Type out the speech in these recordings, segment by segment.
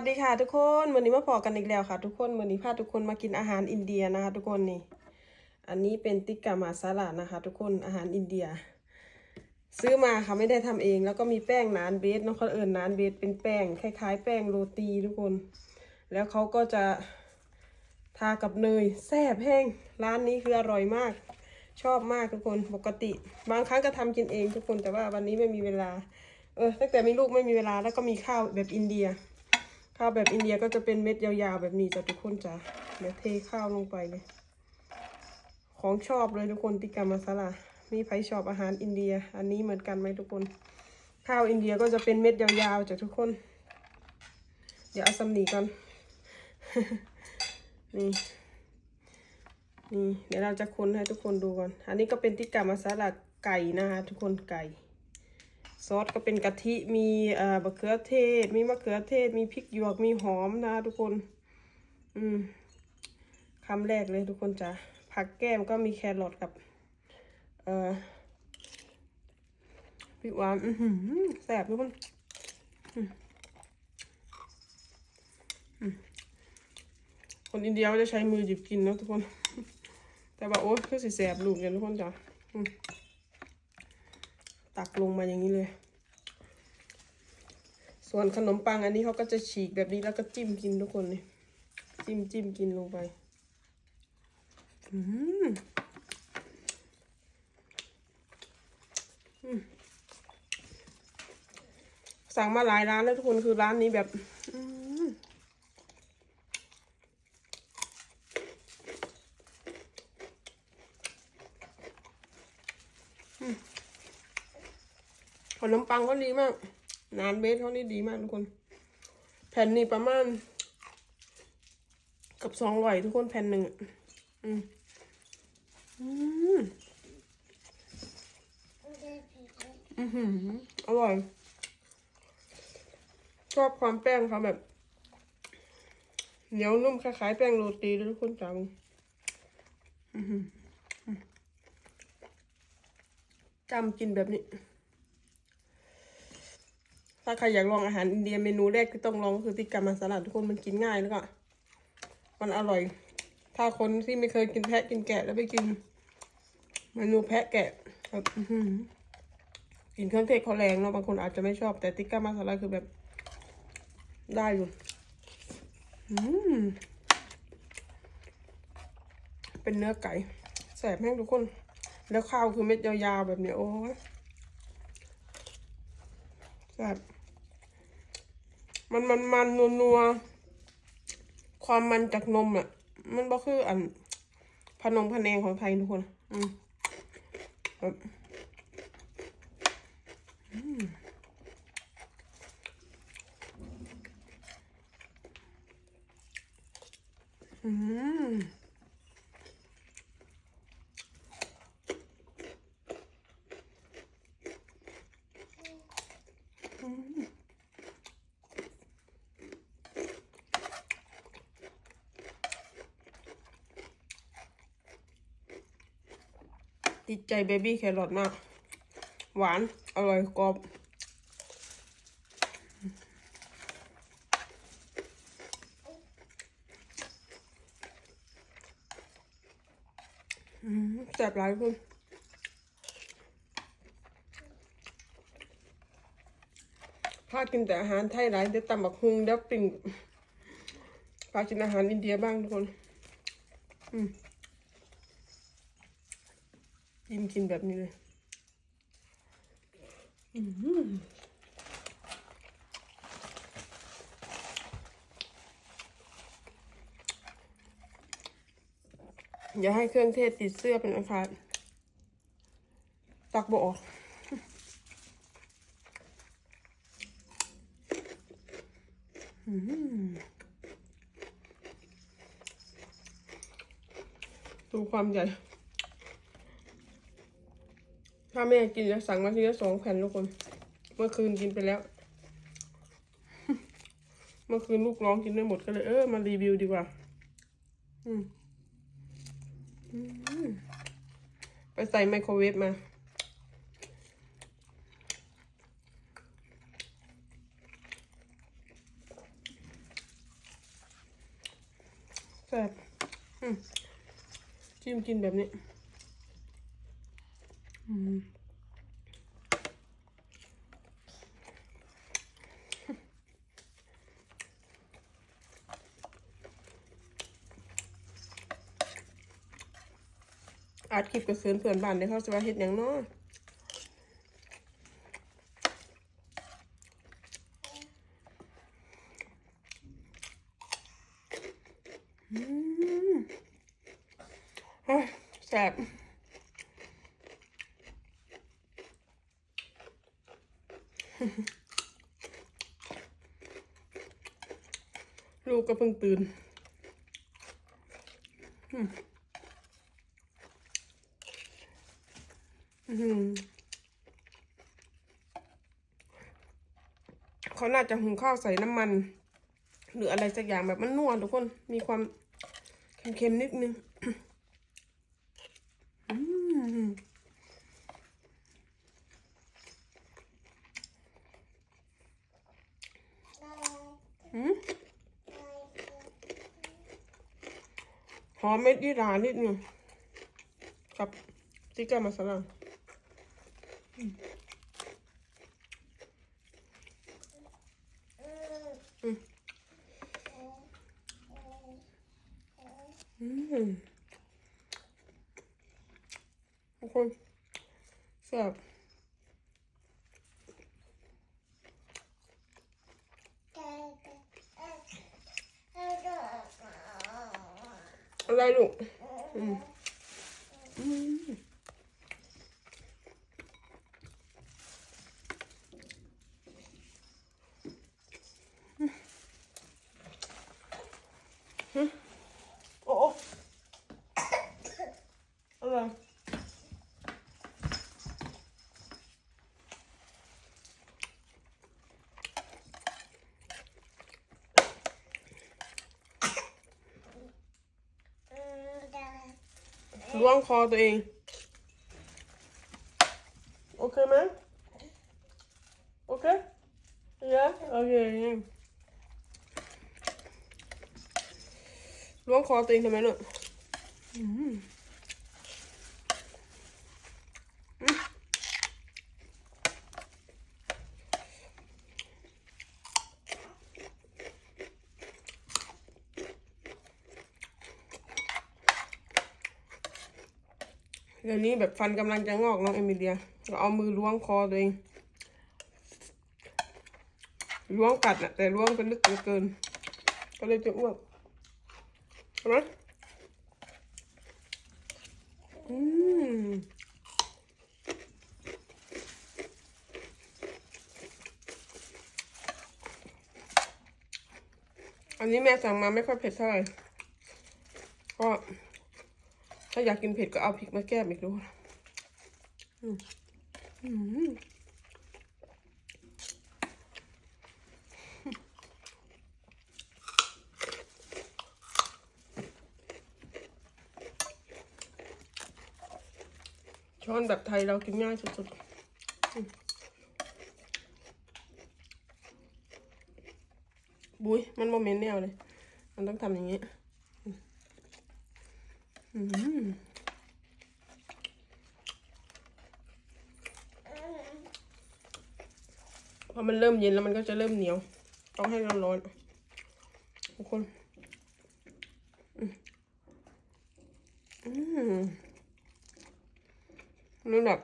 สดีค่ะทุกคนวันนี้มาพอกันอีกแล้วค่ะ ทุกคนวันนี้พาทุกคนมากินอาหารอินเดียนะคะ ทุกคนนี่ อันนี้เป็นติ๊กกามาซาลานะคะ ทุกคนอาหารอินเดีย ซื้อมาค่ะไม่ได้ทำเอง แล้วก็มีแป้งนานเบสเน้องเขาเอิญนานเบสเป็นแป้งคล้ายๆ แป้งโรตีทุกคน แล้วเขาก็จะทากับเนยแซ่บแห้งร้านนี้คืออร่อยมาก ชอบมากทุกคนปกติ บางครั้งก็ทำกินเองทุกคนแต่ว่าวันนี้ไม่มีเวลา เออตั้งแต่มีลูกไม่มีเวลาแล้วก็มีข้าวแบบอินเดีย ข้าวแบบอินเดียก็จะเป็นเม็ดยาวๆแบบนี้จ้ะทุกคนจ้ะเดี๋ยวเทข้าวลงไปเลยของชอบเลยทุกคนติกามาซาลามีใครชอบอาหารอินเดีย อันนี้เหมือนกันไหมทุกคน ข้าวอินเดียก็จะเป็นเม็ดยาวๆจ้ะทุกคน เดี๋ยวเอาสำนีก่อนนี่นี่เดี๋ยวเราจะคนให้ทุกคนดูก่อน อันนี้ก็เป็นติกามาซาลาไก่นะคะทุกคนไก่ ซอสก็เป็นกะทิมีเอ่อมะเขือเทศ มีมะเขือเทศ มีพริกหยวกมีหอมนะทุกคน อืมคำแรกเลยทุกคนจ้ะผักแก้มก็มีแครอทกับเอ่อพริกหวานอือหือแซ่บทุกคนคนอินเดียเขาจะใช้มือหยิบกินนะทุกคน แต่ว่าโอ้คือสิแสบลูกเนี่ยทุกคนจ้ะตักลงมาอย่างนี้เลย ส่วนขนมปังอันนี้เขาก็จะฉีกแบบนี้แล้วก็จิ้มกินทุกคนเลยจิ้มจิ้มกินลงไปอืมสั่งมาหลายร้านแล้วทุกคนคือร้านนี้แบบขนมปังเขาดีมาก นานเบสเขานี่ดีมากทุกคน แผ่นนี้ประมาณกับสองร้อยทุกคนแผ่นหนึ่งอะอืมอืมอือหืออร่อย ชอบความแป้งเขาแบบ เหนียวนุ่มคล้ายๆแป้งโรตีเลยทุกคนจังอือหือจำกินแบบนี้ ถ้าใครอยากลองอาหารอินเดียเมนูแรกที่ต้องลองก็คือติกามาสลัดทุกคนมันกินง่ายแล้วก็มันอร่อย ถ้าคนที่ไม่เคยกินแพะกินแกะแล้วไปกินเมนูแพะแกะแบบกินเครื่องเทศเขาแรงเนาะบางคนอาจจะไม่ชอบแต่ติกามาสลัดคือแบบ ได้อยู่อืมเป็นเนื้อไก่แสบแม่งทุกคน แล้วข้าวคือเม็ดยาวๆแบบเนี้ยโอ้แสบ มันมันมันนัวนัวความมันจากนมอะ มันบ่คืออันพนงพะแนงของไทยทุกคน อืมอืมอืม ติดใจเบบี้แครอทมาก หวาน อร่อยกรอบ แซ่บหลายคุณพากินแต่อาหารไทยหลายเดี๋ยวตำบักฮุงเดี๋ยวปิ่งพากินอาหารอินเดียบ้างทุกคน อืม ยิ้มกินแบบนี้เลย อืมอย่าให้เครื่องเทศติดเสื้อเป็นอันขาดตักบออกอืมดูความใหญ่ ถ้าแม่กินจะสั่งมาทีละสองแผ่นทุกคน เมื่อคืนกินไปแล้ว เมื่อคืนลูกร้องกินไม่หมดก็เลย เออมารีวิวดีกว่า อืมไปใส่ไมโครเวฟมา แซ่บจิ้มกินแบบนี้อืม อาจคลิปกับเสือนเพื่อนบ้านได้เขาจะว่าเฮ็ดหยังเนาะแซ่บลูกก็เพิ่งตื่นอืมอื้อหือ เขาน่าจะหุงข้าวใส่น้ำมัน หรืออะไรสักอย่างแบบมันนัวทุกคนมีความเค็มๆนิดนึงอืมหอมเม็ดยี่หรานิดนึงกับติ๊กเกอร์มาสลา ทุกคนแซ่บอะไรลูกอืมอืมโอ้โอ้อะไร ล้วงคอตัวเอง โอเคไหมโอเคเยอะโอเคล้วงคอตัวเองทำไมลูกอืมอืมเดี๋ยวนี้แบบฟันกำลังจะงอกน้องเอมิเลียก็เอามือล้วงคอตัวเองล้วงกัดนะแต่ล้วงเป็นลึกเกิน ก็เลยจะอ้วกใช่ไหมอืมอันนี้แม่สั่งมาไม่ค่อยเผ็ดเท่าไหร่ก็ ถ้าอยากกินเผ็ดก็เอาพริกมาแก้มอีกดูอืมอืมช้อนแบบไทยเรากินง่ายสุดๆบุ้ยมันโมเมนต์แนวเลย มันต้องทำอย่างนี้ พอมันเริ่มเย็นแล้วมันก็จะเริ่มเหนียว ต้องให้ร้อนๆทุกคนอืมอืมนี่แบบ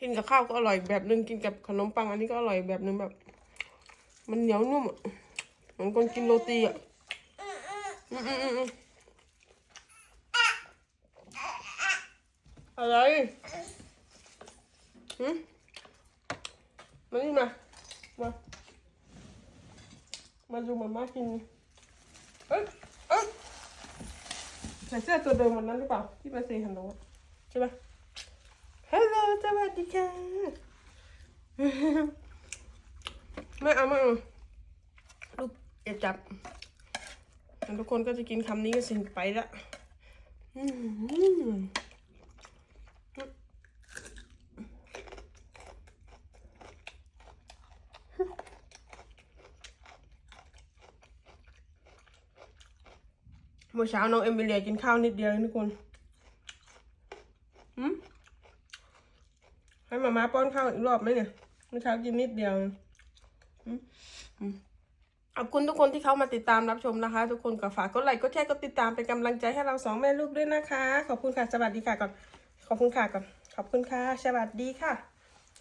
กินกับข้าวก็อร่อยแบบนึง กินกับขนมปัง อันนี้ก็อร่อยแบบนึงแบบ มันเหนียวนุ่มอะ เหมือนคนกินโรตีอะ อืมอืมอืม อะไรหืมมานี่มา มา มาดูมาม่ากินเอ้ยเอ้ยใส่เสื้อตัวเดิมวันนั้นหรือเปล่า ที่ไปเซฮันโนอะใช่ปะฮัลโหลสวัสดีค่ะไม่เอาไม่เอาลูกอย่าจับทุกคนก็จะกินคำนี้ก็สินไปละ อืม เมื่อเช้าน้องเอมิเลียกินข้าวนิดเดียวทุกคนให้มาม่าป้อนข้าวอีกรอบไหมเนี่ยเมื่อเช้ากินนิดเดียวขอบคุณทุกคนที่เข้ามาติดตามรับชมนะคะ ทุกคนก็ฝากกดไลค์กดแชร์กดติดตามเป็นกำลังใจให้เราสองแม่ลูกด้วยนะคะ ขอบคุณค่ะ สวัสดีค่ะก่อน ขอบคุณค่ะก่อน ขอบคุณค่ะ สวัสดีค่ะ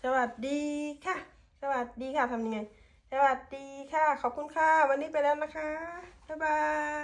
สวัสดีค่ะ สวัสดีค่ะทำยังไง สวัสดีค่ะ ขอบคุณค่ะ วันนี้ไปแล้วนะคะ บ๊ายบาย